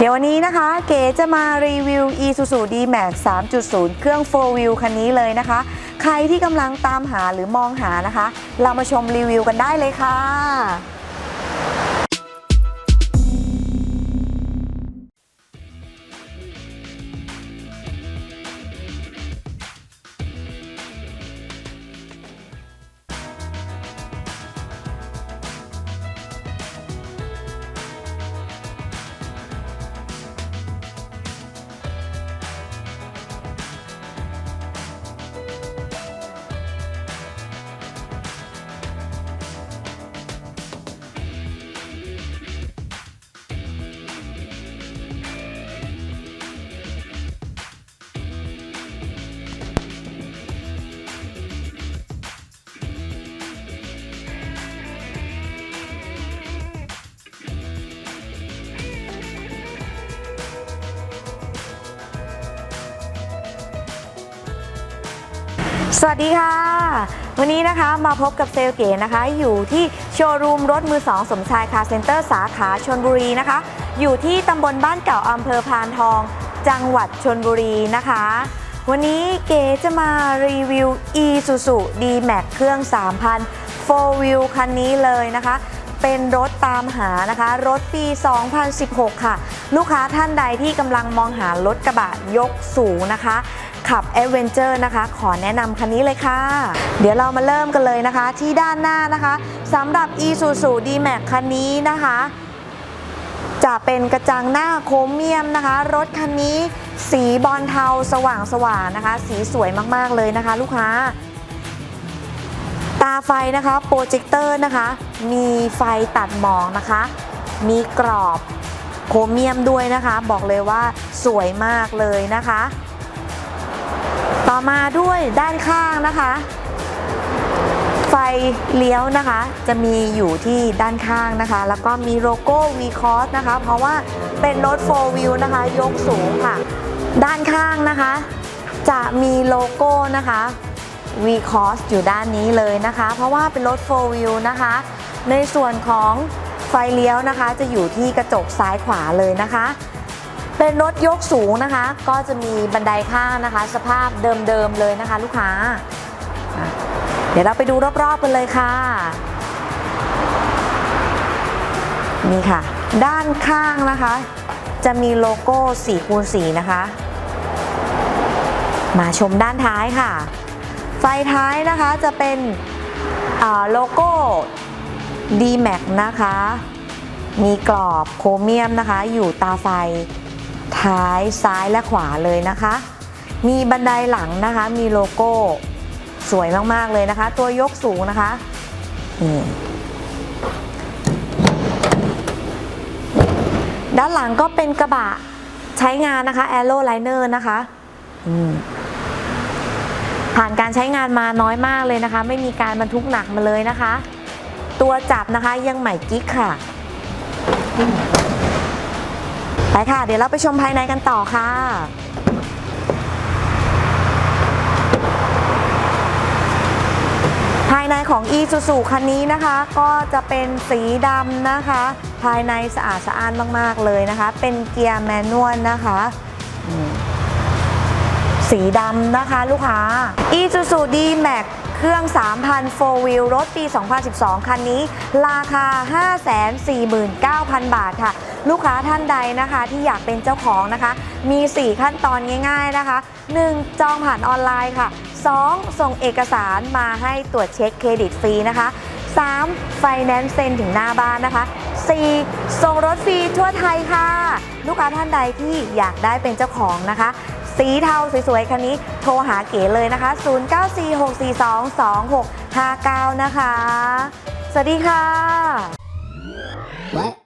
เดี๋ยววันนี้นะคะ เก๋จะมารีวิว Isuzu D-Max 3.0 เครื่อง 4 wheel คันนี้เลยนะคะ ใครที่กำลังตามหาหรือมองหานะคะ เรามาชมรีวิวกันได้เลยค่ะ สวัสดีค่ะ วันนี้นะคะมาพบกับเซลเก๋นะคะ อยู่ที่โชว์รูมรถมือ2สมชายคาร์เซ็นเตอร์สาขาชนบุรีนะคะ อยู่ที่ตำบลบ้านเก่าอำเภอพานทอง จังหวัดชนบุรีนะคะ วันนี้เก๋จะมารีวิว Isuzu D-Max เครื่อง 3,000 4 wheel คันนี้เลยนะคะ เป็นรถตามหานะคะ รถปี 2016 ค่ะ ลูกค้าท่านใดที่กำลังมองหารถกระบะยกสูงนะคะ ขับ a d v e n t u r e นะคะ ขอแนะนำคันนี้เลยค่ะ เดี๋ยวเรามาเริ่มกันเลยนะคะ ที่ด้านหน้านะคะสำหรับ Isuzu D-Max คันนี้นะคะ จะเป็นกระจังหน้าโครเมียมนะคะ รถคันนี้สีบอลเทาสว่างสว่างนะคะ สีสวยมากๆเลยนะคะ ลูกค้า ตาไฟนะคะโปรเจคเตอร์นะคะ มีไฟตัดหมองนะคะ มีกรอบโครเมียมด้วยนะคะ บอกเลยว่าสวยมากเลยนะคะ ต่อมาด้วยด้านข้างนะคะ ไฟเลี้ยวนะคะ จะมีอยู่ที่ด้านข้างนะคะ แล้วก็มีโลโก้ v c o s นะคะ เพราะว่าเป็นรถ 4 wheel นะคะ ยกสูงค่ะ ด้านข้างนะคะ จะมีโลโก้นะคะ v c o s อยู่ด้านนี้เลยนะคะ เพราะว่าเป็นรถ 4 wheel นะคะ ในส่วนของไฟเลี้ยวนะคะ จะอยู่ที่กระจกซ้ายขวาเลยนะคะ เป็นรถยกสูงนะคะ ก็จะมีบันไดข้างนะคะ สภาพเดิมๆเลยนะคะ ลูกค้า เดี๋ยวเราไปดูรอบๆกันเลยค่ะนี่ค่ะ ด้านข้างนะคะ จะมีโลโก้4คูณ4นะคะ มาชมด้านท้ายค่ะ ไฟท้ายนะคะจะเป็นอ่าโลโก้ D-Max นะคะ มีกรอบโครเมียมนะคะ อยู่ตาไฟ ท้ายซ้ายและขวาเลยนะคะ มีบันไดหลังนะคะ มีโลโก้สวยมาก ๆ เลยนะคะ ตัวยกสูงนะคะด้านหลังก็เป็นกระบะใช้งานนะคะ Aero Liner นะคะผ่านการใช้งานมาน้อยมากเลยนะคะ ไม่มีการบรรทุกหนักมาเลยนะคะ ตัวจับนะคะยังใหม่กิ๊กค่ะ ค่ะ เดี๋ยวเราไปชมภายในกันต่อค่ะภายในของ e s u z u คันนี้นะคะ ก็จะเป็นสีดำนะคะ ภายในสะอาดสะอ้านมาก ๆ เลยนะคะ เป็นเกียร์แมนนวลนะคะ สีดำนะคะลูกค้า Isuzu D-Max เครื่อง 3,000 4 wheel รถปี 2012 คันนี้ ราคา 549,000 บาทค่ะ ลูกค้าท่านใดนะคะที่อยากเป็นเจ้าของนะคะ มี 4 ขั้นตอนง่าย ๆนะคะ 1. จองผ่านออนไลน์ค่ะ 2. ส่งเอกสารมาให้ตรวจเช็คเครดิตฟรีนะคะ 3. ไฟแนนซ์เซ็นถึงหน้าบ้านนะคะ 4. ส่งรถฟรีทั่วไทยค่ะ ลูกค้าท่านใดที่อยากได้เป็นเจ้าของนะคะ สีเทาสวยๆ คันนี้โทรหาเก๋เลยนะคะ 0946422659 นะคะ สวัสดีค่ะ What?